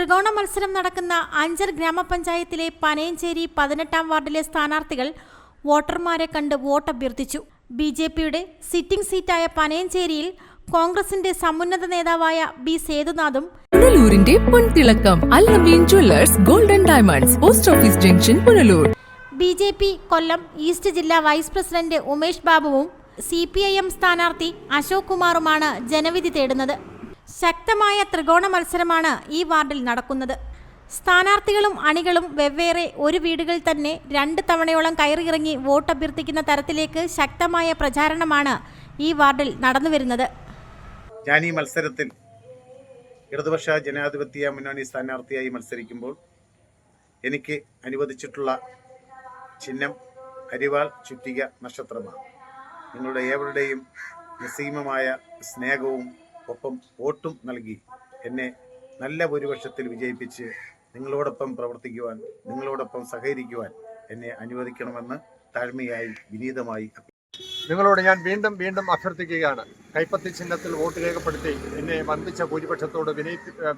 ത്രികോണ മത്സരം നടക്കുന്ന അഞ്ചൽ ഗ്രാമപഞ്ചായത്തിലെ പനയഞ്ചേരി പതിനെട്ടാം വാർഡിലെ സ്ഥാനാർത്ഥികൾ വോട്ടർമാരെ കണ്ട് വോട്ട് അഭ്യർത്ഥിച്ചു ബി ജെ പിയുടെ സിറ്റിംഗ് സീറ്റായ പനയഞ്ചേരിയിൽ കോൺഗ്രസിന്റെ സമുന്നത നേതാവായ ബി സേതുനാഥും പുനലൂരിന്റെ പൊൻതിളക്കം jewellers golden diamonds post office junction Punalur. B J P Kollam east ജില്ലാ വൈസ് പ്രസിഡന്റ് ഉമേഷ് ബാബുവും സി പി ഐ എം സ്ഥാനാർത്ഥി അശോക് കുമാറുമാണ് ജനവിധി തേടുന്നത്. ശക്തമായ ത്രികോണ മത്സരമാണ് ഈ വാർഡിൽ നടക്കുന്നത്. സ്ഥാനാർത്ഥികളും അണികളും വെവ്വേറെ ഒരു വീടുകളിൽ തന്നെ രണ്ട് തവണയോളം കയറിയിറങ്ങി വോട്ട് അഭ്യർത്ഥിക്കുന്ന തരത്തിലേക്ക് ശക്തമായ പ്രചാരണമാണ് ഈ വാർഡിൽ നടന്നുവരുന്നത് ഞാൻ ഈ മത്സരത്തിൽ ഇടതുപക്ഷ ജനാധിപത്യ മുന്നണി സ്ഥാനാർത്ഥിയായി മത്സരിക്കുമ്പോൾ എനിക്ക് അനുവദിച്ചിട്ടുള്ള ചിഹ്നം അരിവാൾ ചുറ്റിക നക്ഷത്രമാണ്. നിങ്ങളുടെ ഏവരുടെയും നിസ്സീമമായ സ്നേഹവും ഒപ്പം വോട്ടും നൽകി എന്നെ നല്ല ഭൂരിപക്ഷത്തിൽ വിജയിപ്പിച്ച് നിങ്ങളോടൊപ്പം പ്രവർത്തിക്കുവാൻ നിങ്ങളോടൊപ്പം സഹകരിക്കുവാൻ എന്നെ അനുവദിക്കണമെന്ന് താഴ്മയായി വിനീതമായി നിങ്ങളോട് ഞാൻ വീണ്ടും വീണ്ടും അഭ്യർത്ഥിക്കുകയാണ്. കൈപ്പത്തി ചിഹ്നത്തിൽ വോട്ട് രേഖപ്പെടുത്തി എന്നെ വമ്പിച്ച ഭൂരിപക്ഷത്തോട്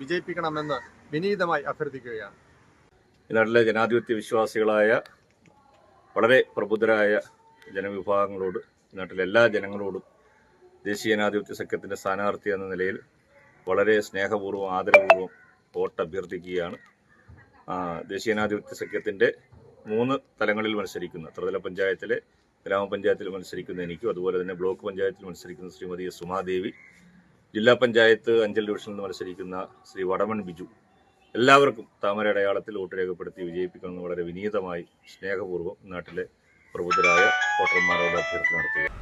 വിജയിപ്പിക്കണമെന്ന് വിനീതമായി അഭ്യർത്ഥിക്കുകയാണ്. ഈ നാട്ടിലെ ജനാധിപത്യ വിശ്വാസികളായ വളരെ പ്രബുദ്ധരായ ജനവിഭാഗങ്ങളോട് നാട്ടിലെ എല്ലാ ജനങ്ങളോടും ദേശീയ ജനാധിപത്യ സഖ്യത്തിന്റെ സ്ഥാനാർത്ഥി എന്ന നിലയിൽ വളരെ സ്നേഹപൂർവം ആദരപൂർവം വോട്ട് അഭ്യർത്ഥിക്കുകയാണ് ദേശീയ ജനാധിപത്യ സഖ്യത്തിന്റെ മൂന്ന് തലങ്ങളിൽ മത്സരിക്കുന്ന ത്രിതല പഞ്ചായത്തിലെ ഗ്രാമപഞ്ചായത്തിൽ മത്സരിക്കുന്ന എനിക്കും അതുപോലെ തന്നെ ബ്ലോക്ക് പഞ്ചായത്തിൽ മത്സരിക്കുന്ന ശ്രീമതി സുമാദേവി ജില്ലാ പഞ്ചായത്ത് അഞ്ചൽ ഡിവിഷനിൽ മത്സരിക്കുന്ന ശ്രീ വടമൺ ബിജു എല്ലാവർക്കും താമര അടയാളത്തിൽ വോട്ട് രേഖപ്പെടുത്തി വിജയിപ്പിക്കണമെന്ന് വളരെ വിനീതമായി സ്നേഹപൂർവം നാട്ടിലെ പ്രബുദ്ധരായ വോട്ടർമാരോട് അഭ്യർത്ഥന നടത്തുക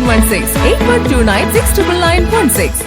716 8129 69916.